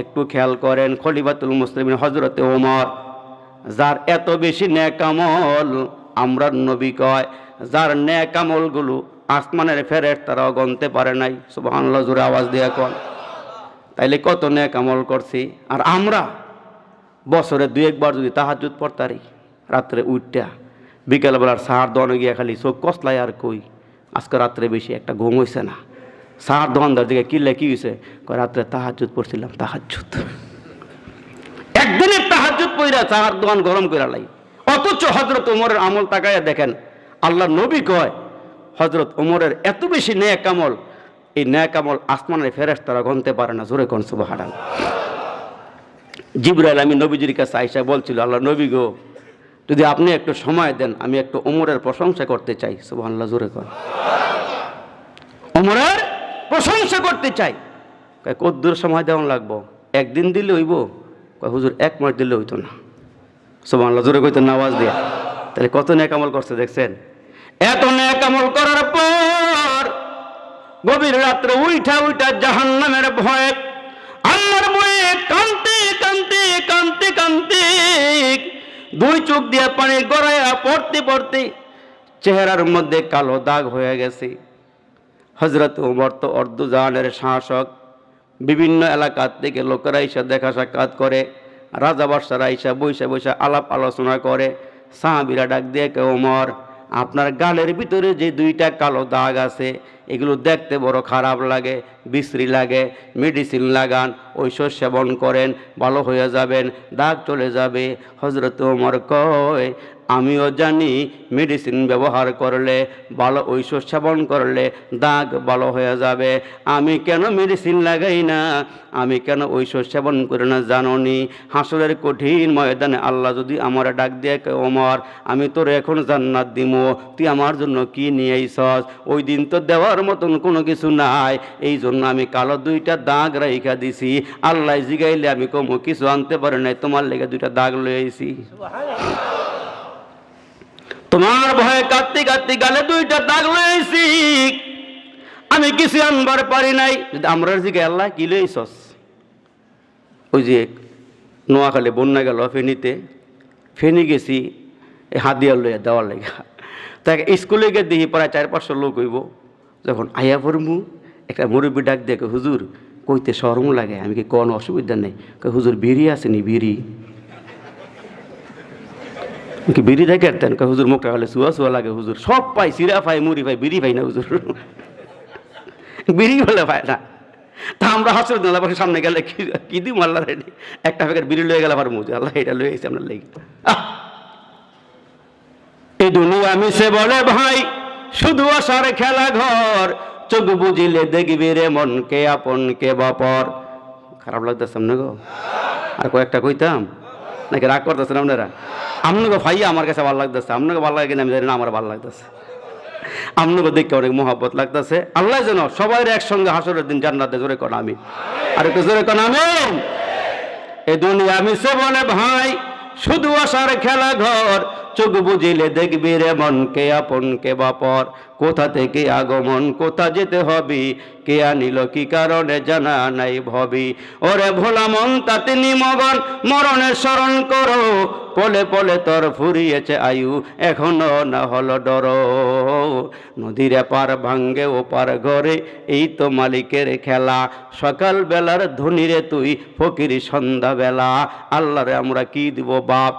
একটু খেয়াল করেন খলিফাতুল মুসলিম হজরতে ওমর, যার এত বেশি ন্যাকামল আমরা নবী কয়, যার ন্যাকামলগুলো আসমানের ফেরের তারাও গনতে পারে নাই। সুবহানাল্লাহ, জোরে আওয়াজ দিয়ে কন। তাইলে কত ন্যাকামল করছি? আর আমরা বছরে দুই একবার যদি তাহাজুদ পড়তারি, রাত্রে উঠটা বিকেলবেলার সাহার দনে গিয়া খালি চোখ কসলাই আর কই, আজকে রাত্রে বেশি একটা ঘুম হয়েছে না। সাহার দোকানদার দিকে কিনলে কি হয়েছে রাত্রে তাহাজুদ পড়ছিলাম তাহাজুদ একদিনের তাহাজুদ পইরা চাহার দোকান গরম করে লাই। অথচ হজরত ওমরের আমল তাকায় দেখেন আল্লাহ নবী কয় হজরত ওমরের এত বেশি ন্যায় কামল এই ন্যায় কামল আসমানের ফেরেস তারা গনতে পারে না, জোরে কোন সুবাহারান জিব্রাইল আমি নবীজির কাছে আইসা বলছিল, আল্লাহ নবী গো, যদি আপনি একটু সময় দেন, আমি একটু ওমরের প্রশংসা করতে চাই, সুবহানাল্লাহ, জোরে কর ওমরের প্রশংসা করতে চাই। কদ্দুর সময় দেওয়ান লাগবো। একদিন দিলে হইব। হুজুর, এক মাস দিলে হইতো না। সুবহানাল্লাহ, জোরে কইতেন না আওয়াজ দিয়া। তাহলে কত ন্যাকামল করছে দেখছেন? এত ন্যাকামল করার পর গভীর রাত্রে উইঠা উইঠা জাহান্নামের ভয়ে আল্লাহর বয়ে কান্তে কান্তে কান্তে কান্তে দুই চোখ দিয়ে পানি গড়াইয়া পড়তে পড়তে চেহারার মধ্যে কালো দাগ হয়ে গেছে। হজরত উমর তো অর্ধজাহানের শাসক। বিভিন্ন এলাকার থেকে লোকেরা ইসা দেখা সাক্ষাৎ করে। রাজা বাদশারা ইসা বৈশা বৈশা আলাপ আলোচনা করে। সাহাবিরা ডাক দিয়ে কে ওমর আপনার গালের ভিতরে যে দুইটা কালো দাগ আছে, এগুলো দেখতে বড় খারাপ লাগে, বিশ্রী লাগে, মেডিসিন লাগান ঐশ্বর সেবন করেন, ভালো হয়ে যাবেন, দাগ চলে যাবে। হজরত ওমর কয়, আমিও জানি মেডিসিন ব্যবহার করলে, ভালো ঐশ্বর সেবন করলে দাগ ভালো হয়ে যাবে। আমি কেন মেডিসিন লাগাই না? আমি কেন ঐশ্বর সেবন করি না জাননি? হাসরের কঠিন ময়দানে আল্লাহ যদি আমার ডাক দিয়ে ওমর, আমি তোর এখন জান্নাত দিমো, তুই আমার জন্য কি নিয়ে আইসস ওই দিন তো দেওয়ার মতন কোনো কিছু নাই। এই জন্য আমি কালো দুইটা দাগ রাইখা দিছি। আল্লাহ জিগাইলে আমি কমো, কিছু আনতে পারি নাই, তোমার লেগে দুইটা দাগ লয়ে আইছি। তোমার ভয়ে কাঁদতে কাঁদতে গালে দুইটা দাগ লয়েছি আমি কিছু আনবার পারি নাই। যদি আমরা জিগে আল্লাহ কি লইছস ওই যে নোয়াখালী বন্যা গেল ফেনীতে, ফেনি গেছি হাদিয়া লইয়া দেওয়ার লেগে। তাকে স্কুলে গিয়ে দেখি প্রায় চার পাঁচশো লোক হইব। যখন আয়া পড়মু, একটা মুরব্বী ডাক দেখে, হুজুর কইতে সরম লাগে, আমি কি কোনো অসুবিধা নেই? হুজুর বিড়ি আসেনি বিড়ি? কি বিড়ি দেখে তেন হুজুর মুখটা হলে সুয়া সুয়া লাগে, হুজুর। সব পাই, সিরা পাই, মুড়ি পাই, বিড়ি পাই না, হুজুর। বিড়ি বলে পায় না। তা আমরা হাসর আল্লাহ সামনে গেলে কি কি দিম আল্লাহ রেডি একটা প্যাকেট বিড়ি লয়ে গেলে আবার মুজে আল্লাহ, এটা লয়ে গেছে আপনার লেগে! এই দুনিয়া মিশে বলে ভাই, শুধু আসার খেলা ঘর চোখ বুঝিলে দেখবি রে মন কে আপন কে বাপর। খারাপ লাগতেছে সামনে গো আর কয়েকটা কইতাম? নাকি রাগ করতেছেন আপনারা? আপনাকে ভাইয়া আমার কাছে ভালো লাগতেছে আপনাকে ভালো লাগে কিনা আমি জানি না, আমার ভালো লাগতেছে। আপনাকে দেখতে অনেক মহাব্বত লাগতেছে। আল্লাহ যেন সবাই একসঙ্গে হাসরের দিন জান্নাতে জোরে কর আমি আর একটু জোরে কর আমি এ দুনিয়া মিশে বলে ভাই, শুধু আসার খেলা ঘর চোখ বুঝিলে দেখবি রে মন কে আপন কে বাপর। কোথা থেকে আগমন, কোথা যেতে হবি, কে আনিল, কি কারণে জানা নাই ভবি। ওরে ভোলা মন, তাতে নিমগন, মরণের স্মরণ করো। পলে পলে তোর ফুরিয়েছে আয়ু, এখনও না হলো ডর। নদীর পার ভাঙ্গে ও পার ঘরে, এই তো মালিকের খেলা। সকাল বেলার ধনীরে তুই, ফকির সন্ধ্যা বেলা আল্লাহরে আমরা কি দিব বাপ?